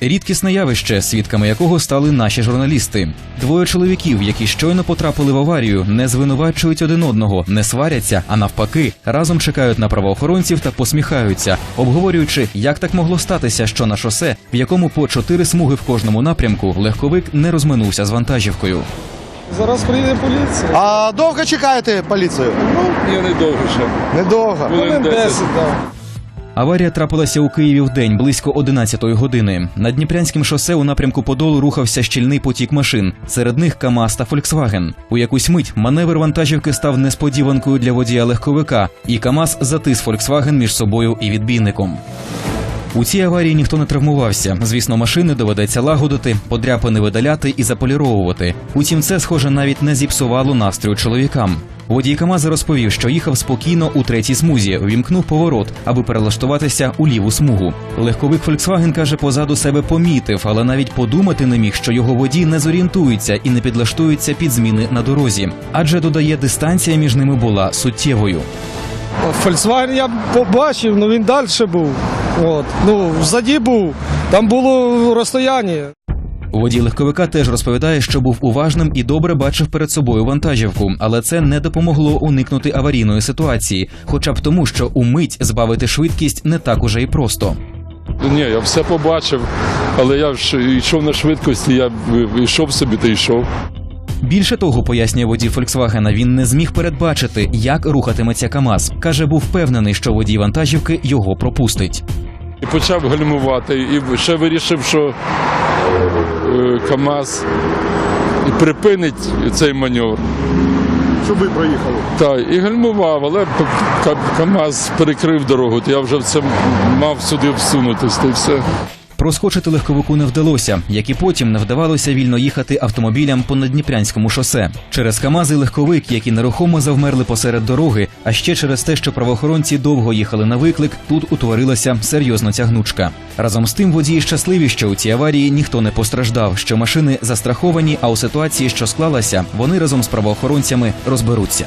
Рідкісне явище, свідками якого стали наші журналісти. Двоє чоловіків, які щойно потрапили в аварію, не звинувачують один одного, не сваряться, а навпаки, разом чекають на правоохоронців та посміхаються, обговорюючи, як так могло статися, що на шосе, в якому по чотири смуги в кожному напрямку, легковик не розминувся з вантажівкою. Зараз приїде поліція. А довго чекаєте поліцію? Я не довго ще. Недовго. Хвилин Хвилин 10. 10, так. Аварія трапилася у Києві в день близько 11-ї години. На Дніпрянським шосе у напрямку Подолу рухався щільний потік машин. Серед них КАМАЗ та Фольксваген. У якусь мить маневр вантажівки став несподіванкою для водія легковика, і КАМАЗ затис Фольксваген між собою і відбійником. У цій аварії ніхто не травмувався. Звісно, машини доведеться лагодити, подряпини видаляти і заполіровувати. Утім, це схоже навіть не зіпсувало настрою чоловікам. Водій КАМАЗа розповів, що їхав спокійно у третій смузі, вімкнув поворот, аби перелаштуватися у ліву смугу. Легковик Volkswagen, каже, позаду себе помітив, але навіть подумати не міг, що його водій не зорієнтується і не підлаштується під зміни на дорозі. Адже додає, дистанція між ними була суттєвою. Volkswagen я побачив, але він далі був. От. Ну, взаді був. Там було розстояння. Водій легковика теж розповідає, що був уважним і добре бачив перед собою вантажівку, але це не допомогло уникнути аварійної ситуації, хоча б тому, що умить збавити швидкість не так уже і просто. Ні, я все побачив, але я йшов на швидкості, я йшов собі та йшов. Більше того, пояснює водій Фольксвагена, він не зміг передбачити, як рухатиметься КАМАЗ. каже, був впевнений, що водій вантажівки його пропустить. І почав гальмувати. І ще вирішив, що е, КАМАЗ припинить цей маневр. Щоб ви проїхали. Так, і гальмував, але КАМАЗ перекрив дорогу, то я вже в це мав сюди всунутися, й все. Проскочити легковику не вдалося, як і потім не вдавалося вільно їхати автомобілям по Надніпрянському шосе. Через КАМАЗи легковик, які нерухомо завмерли посеред дороги, а ще через те, що правоохоронці довго їхали на виклик, тут утворилася серйозна тягнучка. Разом з тим водії щасливі, що у цій аварії ніхто не постраждав, що машини застраховані, а у ситуації, що склалася, вони разом з правоохоронцями розберуться.